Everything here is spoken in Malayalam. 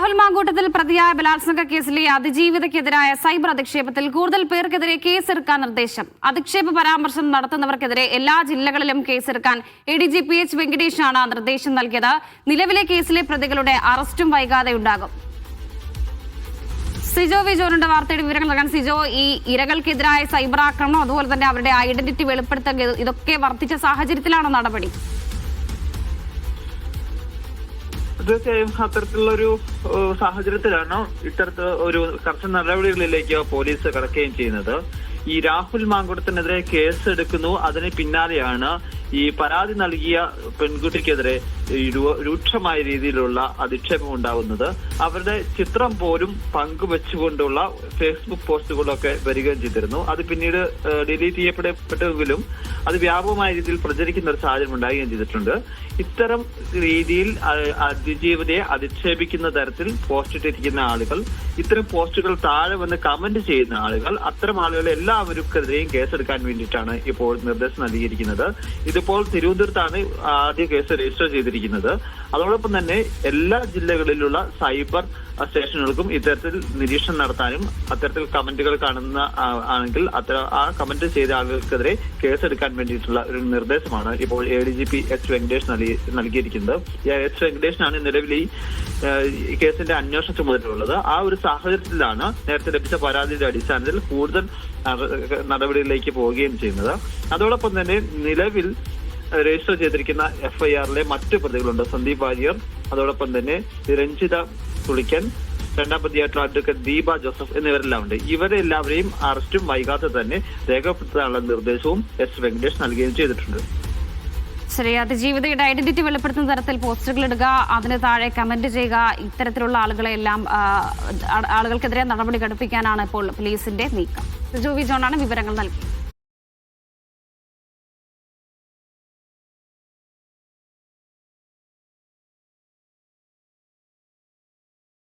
രാഹുൽ മാങ്കൂട്ടത്തിൽ പ്രതിയായ ബലാത്സംഗ കേസിലെ അതിജീവിതയ്ക്കെതിരായ സൈബർ അധിക്ഷേപത്തിൽ കൂടുതൽ പേർക്കെതിരെ കേസെടുക്കാൻ നിർദ്ദേശം. അധിക്ഷേപ പരാമർശം നടത്തുന്നവർക്കെതിരെ എല്ലാ ജില്ലകളിലും കേസെടുക്കാൻ A D G P H വെങ്കടേഷാണ് നിർദ്ദേശം നൽകിയത്. നിലവിലെ കേസിലെ പ്രതികളുടെ അറസ്റ്റും വൈകാതെ ഉണ്ടാകും സിജോ വിജോറിന്റെ വാർത്തയുടെ വിവരങ്ങൾ നൽകാൻ സിജോ ഈ ഇരകൾക്കെതിരായ സൈബർ ആക്രമണം അതുപോലെ തന്നെ അവരുടെ ഐഡന്റിറ്റി വെളിപ്പെടുത്തൽ ഇതൊക്കെ വർദ്ധിച്ച സാഹചര്യത്തിലാണ് നടപടി. തീർച്ചയായും അത്തരത്തിലുള്ള ഒരു ഏഹ്, സാഹചര്യത്തിലാണ് ഇത്തരത്തിൽ ഒരു കർശന നടപടികളിലേക്ക് പോലീസ് കടക്കുകയും ചെയ്യുന്നത്. ഈ രാഹുൽ മാങ്കുടത്തിനെതിരെ കേസ് എടുക്കുന്നു അതിന് പിന്നാലെയാണ് ഈ പരാതി നൽകിയ പെൺകുട്ടിക്കെതിരെ രൂക്ഷമായ രീതിയിലുള്ള അധിക്ഷേപം ഉണ്ടാകുന്നത് അവരുടെ ചിത്രം പോലും പങ്കുവെച്ചുകൊണ്ടുള്ള ഫേസ്ബുക്ക് പോസ്റ്റുകളൊക്കെ വരികയും ചെയ്തിരുന്നു. അത് പിന്നീട് ഡിലീറ്റ് ചെയ്യപ്പെടപ്പെട്ടെങ്കിലും അത് വ്യാപകമായ രീതിയിൽ പ്രചരിക്കുന്ന ഒരു സാഹചര്യം ഉണ്ടാകുകയും ചെയ്തിട്ടുണ്ട്. ഇത്തരം രീതിയിൽ അതിജീവതയെ അധിക്ഷേപിക്കുന്ന തരത്തിൽ പോസ്റ്റ് ഇട്ടിരിക്കുന്ന ആളുകൾ ഇത്തരം പോസ്റ്റുകൾ താഴെ വന്ന് കമന്റ് ചെയ്യുന്ന ആളുകൾ അത്തരം ആളുകളെ എല്ലാവർക്കെതിരെയും കേസെടുക്കാൻ വേണ്ടിയിട്ടാണ് ഇപ്പോൾ നിർദ്ദേശം നൽകിയിരിക്കുന്നത്. ഇതിപ്പോൾ തിരുവനന്തപുരത്താണ് ആദ്യ കേസ് രജിസ്റ്റർ ചെയ്തിരിക്കുന്നത്. അതോടൊപ്പം തന്നെ എല്ലാ ജില്ലകളിലുള്ള സൈബർ സ്റ്റേഷനുകൾക്കും ഇത്തരത്തിൽ നിരീക്ഷണം നടത്താനും അത്തരത്തിൽ കമന്റുകൾ കാണുന്ന ആണെങ്കിൽ അത്തരം ആ കമന്റ് ചെയ്ത ആളുകൾക്കെതിരെ കേസെടുക്കാൻ വേണ്ടിയിട്ടുള്ള ഒരു നിർദ്ദേശമാണ് ഇപ്പോൾ A D G P H Venkatesh നൽകിയിരിക്കുന്നത്. എച്ച് വെങ്കടേഷിനാണ് നിലവിൽ ഈ കേസിന്റെ അന്വേഷണ ചുമതലയുള്ളത് ആ ഒരു സാഹചര്യത്തിലാണ് നേരത്തെ ലഭിച്ച പരാതിയുടെ അടിസ്ഥാനത്തിൽ കൂടുതൽ നടപടിയിലേക്ക് പോവുകയും ചെയ്യുന്നത്. അതോടൊപ്പം തന്നെ നിലവിൽ രജിസ്റ്റർ ചെയ്തിരിക്കുന്ന എഫ്ഐആറിലെ മറ്റു പ്രതികളുണ്ട്. സന്ദീപ് വാര്യർ അതോടൊപ്പം തന്നെ രഞ്ജിത തുളിക്കൻ രണ്ടാം പ്രതിയായിട്ടുള്ള അഡ്വക്കേറ്റ് ദീപ ജോസഫ് എന്നിവരെല്ലാം ഉണ്ട് ഇവരെ എല്ലാവരെയും അറസ്റ്റും വൈകാതെ തന്നെ രേഖപ്പെടുത്താനുള്ള നിർദ്ദേശവും എസ് വെങ്കടേഷ് നൽകുകയും ചെയ്തിട്ടുണ്ട്. ശരി അതിജീവിതയുടെ ഐഡന്റിറ്റി വെളിപ്പെടുത്തുന്ന തരത്തിൽ പോസ്റ്ററുകൾ ഇടുക അതിന് താഴെ കമന്റ് ചെയ്യുക ഇത്തരത്തിലുള്ള ആളുകളെ എല്ലാം ആളുകൾക്കെതിരെ നടപടി ഘടിപ്പിക്കാനാണ് ഇപ്പോൾ പോലീസിന്റെ നീക്കം. ജോവി ജോണാണ് വിവരങ്ങൾ നൽകിയത്.